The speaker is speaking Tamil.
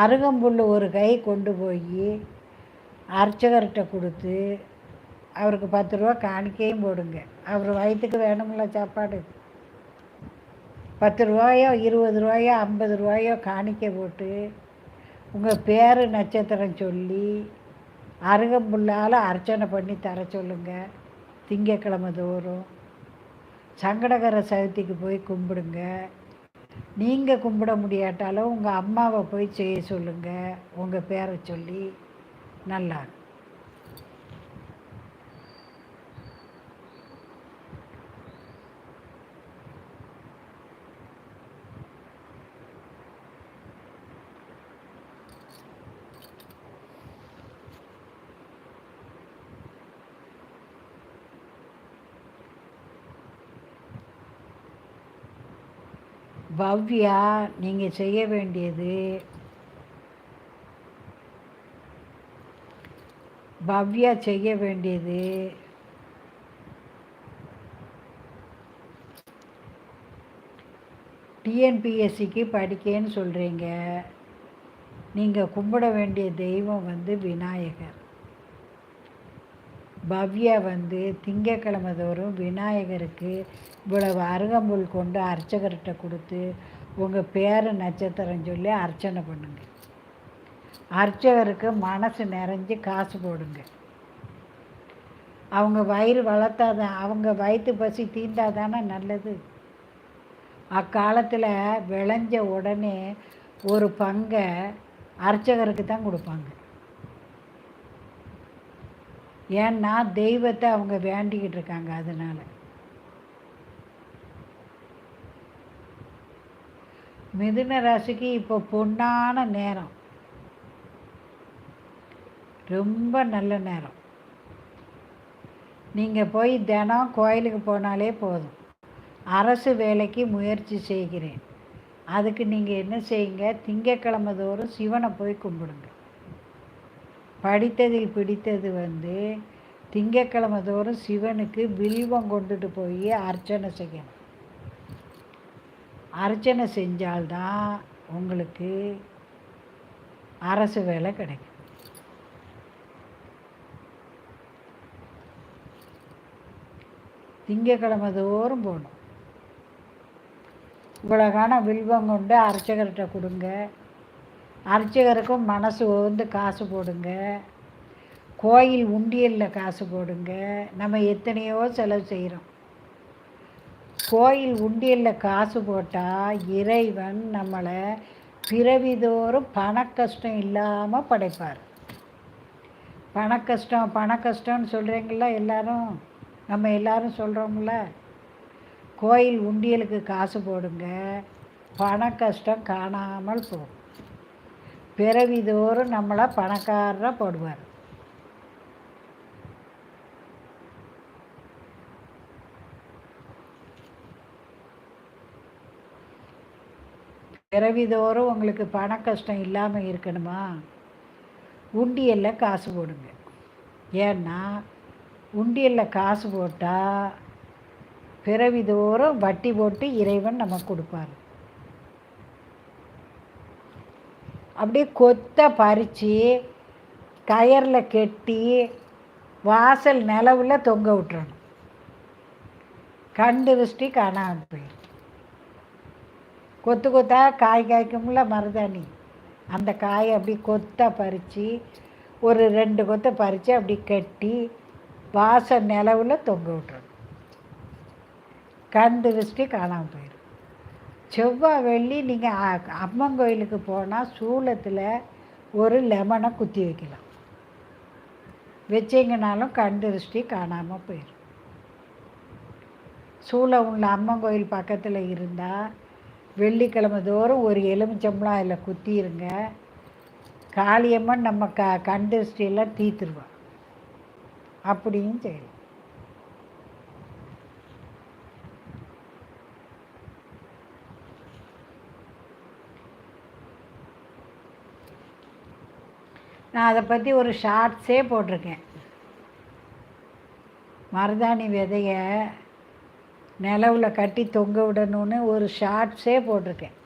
அருகம்புல் ஒரு கை கொண்டு போய் அர்ச்சகர்கிட்ட கொடுத்து அவருக்கு பத்து ரூபா காணிக்கையும் போடுங்க. அவர் வயிற்றுக்கு வேணும்ல சாப்பாடு. பத்து ரூபாயோ இருபது ரூபாயோ ஐம்பது ரூபாயோ காணிக்கை போட்டு உங்கள் பேர் நட்சத்திரம் சொல்லி அருகம்புல்லால் அர்ச்சனை பண்ணி தர சொல்லுங்கள் திங்கக்கிழமை தோறும் சங்கடகர சதுர்த்திக்கு போய் கும்பிடுங்க. நீங்கள் கும்பிட முடியாட்டாலும் உங்கள் அம்மாவை போய் செய்ய சொல்லுங்கள் உங்கள் பேரை சொல்லி நல்லா பவ்யா நீங்கள் செய்ய வேண்டியது பவ்யா செய்ய வேண்டியது டிஎன்பிஎஸ்சிக்கு படிக்கேன்னு சொல்கிறீங்க நீங்கள் கும்பிட வேண்டிய தெய்வம் வந்து விநாயகர். பவ்யா வந்து திங்கக்கிழமை தோறும் விநாயகருக்கு இவ்வளவு அருகம்புல் கொண்டு அர்ச்சகர்கிட்ட கொடுத்து உங்கள் பேரை நட்சத்திரம் சொல்லி அர்ச்சனை பண்ணுங்க. அர்ச்சகருக்கு மனசு நிறைஞ்சு காசு போடுங்க. அவங்க வயிறு வளர்த்தாதான் அவங்க வயிற்று பசி தீண்டாதானே நல்லது. அக்காலத்தில் விளைஞ்ச உடனே ஒரு பங்கை அர்ச்சகருக்கு தான் கொடுப்பாங்க. ஏன்னா தெய்வத்தை அவங்க வேண்டிக்கிட்டு இருக்காங்க அதனால். மிதுன ராசிக்கு இப்போ பொன்னான நேரம். ரொம்ப நல்ல நேரம். நீங்கள் போய் தினம் கோயிலுக்கு போனாலே போதும். அரசு வேலைக்கு முயற்சி செய்கிறேன். அதுக்கு நீங்கள் என்ன செய்யுங்க? திங்கக்கிழமை தோறும் சிவனை போய் கும்பிடுங்க. படித்ததில் பிடித்தது வந்து திங்கக்கிழமை தோறும் சிவனுக்கு வில்வம் கொண்டுட்டு போய் அர்ச்சனை செய்யணும். அர்ச்சனை செஞ்சால்தான் உங்களுக்கு அரசு வேலை கிடைக்கும். திங்கக்கிழமை தோறும் போகணும். இவ்வளோ காணம். வில்வம் கொண்டு அர்ச்சகர்கிட்ட கொடுங்க. அர்ச்சகருக்கும் மனசு வந்து காசு போடுங்க. கோயில் உண்டியலில் காசு போடுங்க. நம்ம எத்தனையோ செலவு செய்கிறோம் கோயில் உண்டியலில் காசு போட்டால் இறைவன் நம்மளை பிறவிதோறும் பண கஷ்டம் இல்லாமல் படைப்பார். பண கஷ்டம் பண கஷ்டம்னு சொல்கிறீங்களா எல்லாரும்? நம்ம எல்லாரும் சொல்கிறோம்ல கோயில் உண்டியலுக்கு காசு போடுங்க. பண கஷ்டம் காணாமல் போகும். பிறவிதோறும் நம்மளை பணக்காரராக போடுவார். பிறவிதோறும் உங்களுக்கு பண கஷ்டம் இல்லாமல் இருக்கணுமா? உண்டியலில் காசு போடுங்க. ஏன்னா உண்டியலில் காசு போட்டால் பிறவிதோறும் வட்டி போட்டு இறைவன் நமக்கு கொடுப்பார். அப்படியே கொத்த பறித்து கயரில் கெட்டி வாசல் நிலவில் தொங்க விட்டுறணும். கண்டு திருஷ்டி காணாமல் போயிடும் கொத்து கொத்தா காய் காய்க்கும்ல மருதாணி. அந்த காயை அப்படி கொத்தா பறித்து ஒரு ரெண்டு கொத்தை பறித்து அப்படி கட்டி வாசல் நிலவில் தொங்க விட்டுறணும். கண் திருஷ்டி காணாமல் போயிடும் செவ்வாய் வெள்ளி நீங்கள் அம்மன் கோயிலுக்கு போனால் சூளத்தில் ஒரு லெமனை குத்தி வைக்கலாம். வச்சிங்கனாலும் கண் திருஷ்டி காணாமல் போயிடும் சூளம் உள்ள அம்மன் கோயில் பக்கத்தில் இருந்தால் வெள்ளிக்கிழமை தோறும் ஒரு எலுமிச்சம்பளம் அதில் குத்திடுங்க காளியம்மன் நம்ம க கண் திருஷ்டியெல்லாம் தீத்துருவோம் அப்படியும் செய்யலாம். நான் அதை பற்றி ஒரு ஷார்ட்ஸே போட்டிருக்கேன். மருதாணி விதையை நிலவில் கட்டி தொங்க விடணும்னு ஒரு ஷார்ட்ஸே போட்டிருக்கேன்.